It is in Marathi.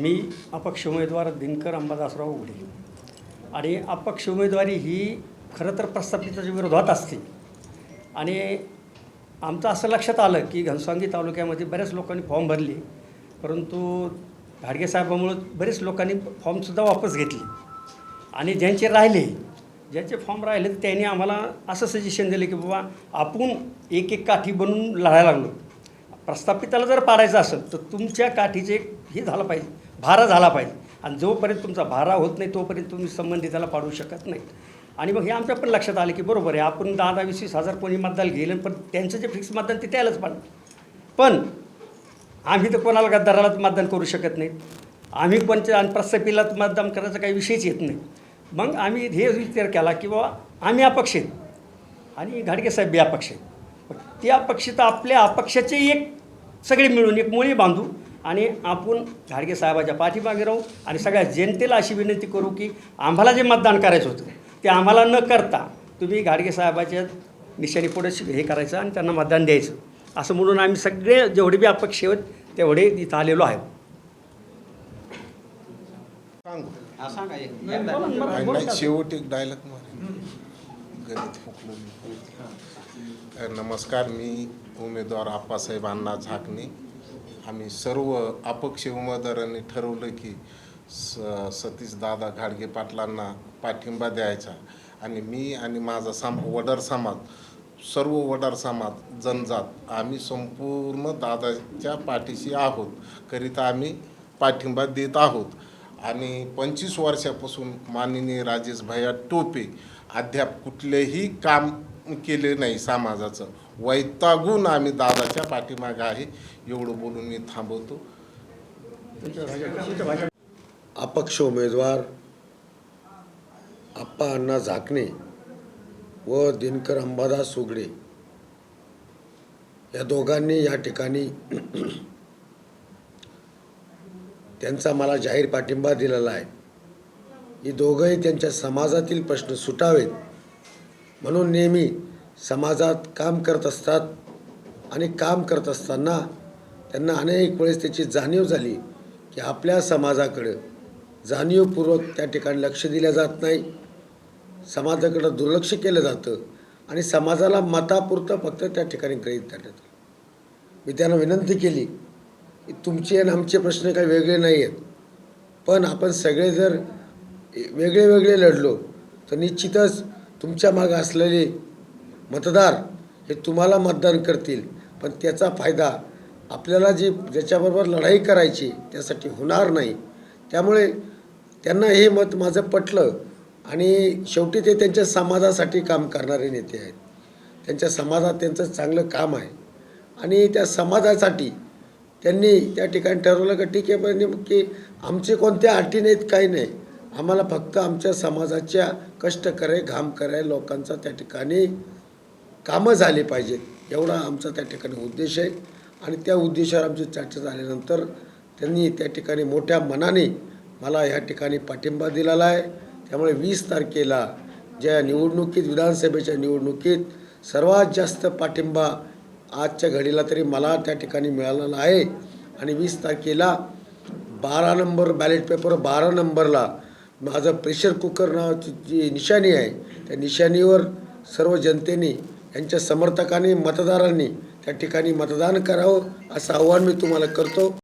मी अपक्ष उमेदवार दिनकर अंबादासराव उघडे. आणि अपक्ष उमेदवारी ही खरं तर प्रस्थापिताच्या विरोधात असते. आणि आमचं असं लक्षात आलं की घनसांगी तालुक्यामध्ये बऱ्याच लोकांनी फॉर्म भरले परंतु घाडगे साहेबामुळं बरेच लोकांनी फॉर्मसुद्धा वापस घेतले. आणि ज्यांचे राहिले ज्यांचे फॉर्म राहिले तर त्यांनी आम्हाला असं सजेशन दिलं की बाबा आपण एक एक काठी बनवून लढायला लागलो. प्रस्थापिताला जर पाडायचं असेल तर तुमच्या काठीचे एक हे झालं पाहिजे. भारा झाला पाहिजे. आणि जोपर्यंत तुमचा भारा होत नाही तोपर्यंत तुम्ही संबंधिताला पाडू शकत नाही आणि मग हे आमच्या पण लक्षात आलं की बरोबर आहे. आपण दहा दहा वीस वीस हजार कोणी मतदान घेईल पण त्यांचं जे फिक्स मतदान ते त्यालाच पाडलं पण आम्ही तर कोणाला गद्दारालाच मतदान करू शकत नाही आम्ही कोणत्या आणि प्रस्थापिला मतदान करायचा काही विषयच येत नाही. मग आम्ही हे विचार केला की बाबा आम्ही अपक्ष आहेत. आणि घाडगे साहेब बी अपक्ष आहेत. पण ते अपक्ष तर आपल्या अपक्षाचे एक सगळे मिळून एक मुळी बांधू आणि आपण घाडगे साहेबाच्या पाठीमागे राहू आणि सगळ्या जनतेला अशी विनंती करू की आम्हाला जे मतदान करायचं होतं ते आम्हाला न करता तुम्ही घाडगे साहेबाच्या निशाणी पुढे हे करायचं आणि त्यांना मतदान द्यायचं. असं म्हणून आम्ही सगळे जेवढे बी अपक्ष आहेत तेवढे इथं आलेलो आहे सांगा शेवट एक डायलॉग नमस्कार मी उमेदवार आप्पासाहेब अण्णा झाकणे. आम्ही सर्व अपक्ष उमेदवारांनी ठरवलं की स सतीश दादा घाडगे पाटलांना पाठिंबा द्यायचा. आणि मी आणि माझा साम वडार समाज सर्व वडार समाज जनजात आम्ही संपूर्ण दादाच्या पाठीशी आहोत. करिता आम्ही पाठिंबा देत आहोत. आणि पंचवीस वर्षापासून माननीय राजेश भैया टोपे अद्याप कुठलेही काम केले नाही समाजाचं. वैतागून आम्ही दादाच्या पाठीमागे आहे. एवढं बोलून मी थांबवतो. अपक्ष उमेदवार आप्पा अण्णा झाकणे व दिनकर अंबादास सुगडे या दोघांनी या ठिकाणी त्यांचा मला जाहीर पाठिंबा दिलेला आहे. ही दोघंही त्यांच्या समाजातील प्रश्न सुटावेत म्हणून नेहमी समाजात काम करत असतात आणि काम करत असताना त्यांना अनेक वेळेस त्याची जाणीव झाली की आपल्या समाजाकडं जाणीवपूर्वक त्या ठिकाणी लक्ष दिलं जात नाही. समाजाकडं दुर्लक्ष केलं जातं आणि समाजाला मतापुरतं फक्त त्या ठिकाणी ग्रहित धरण्यात आलं. मी त्यांना विनंती केली की तुमचे आणि आमचे प्रश्न काही वेगळे नाही आहेत. पण आपण सगळे जर वेगळे वेगळे लढलो तर निश्चितच तुमच्या मागं असलेले मतदार हे तुम्हाला मतदान करतील पण त्याचा फायदा आपल्याला जी ज्याच्याबरोबर लढाई करायची त्यासाठी होणार नाही. त्यामुळे त्यांना हे मत माझं पटलं आणि शेवटी ते त्यांच्या समाजासाठी काम करणारे नेते आहेत. त्यांच्या समाजात त्यांचं चांगलं काम आहे. आणि त्या समाजासाठी त्यांनी त्या ठिकाणी ठरवलं का ठीक आहे पण की आमचे कोणत्या अटी नाहीत काही नाही. आम्हाला फक्त आमच्या समाजाच्या कष्ट करे घाम करे लोकांचा त्या ठिकाणी कामं झाली पाहिजेत एवढा आमचा त्या ठिकाणी उद्देश आहे. आणि त्या उद्देशावर आमची चर्चा झाल्यानंतर त्यांनी त्या ठिकाणी मोठ्या मनाने मला ह्या ठिकाणी पाठिंबा दिलेला आहे. त्यामुळे वीस तारखेला ज्या निवडणुकीत विधानसभेच्या निवडणुकीत सर्वात जास्त पाठिंबा आजच्या घडीला तरी मला त्या ठिकाणी मिळालेला आहे. आणि वीस तारखेला बारा नंबर बॅलेट पेपर बारा नंबरला माझं प्रेशर कुकर नावाची जी निशाणी आहे त्या निशाणीवर सर्व जनतेने यांच्या समर्थकांनी मतदारांनी त्या ठिकाणी मतदान करावं असं आव्हान मी तुम्हाला करतो.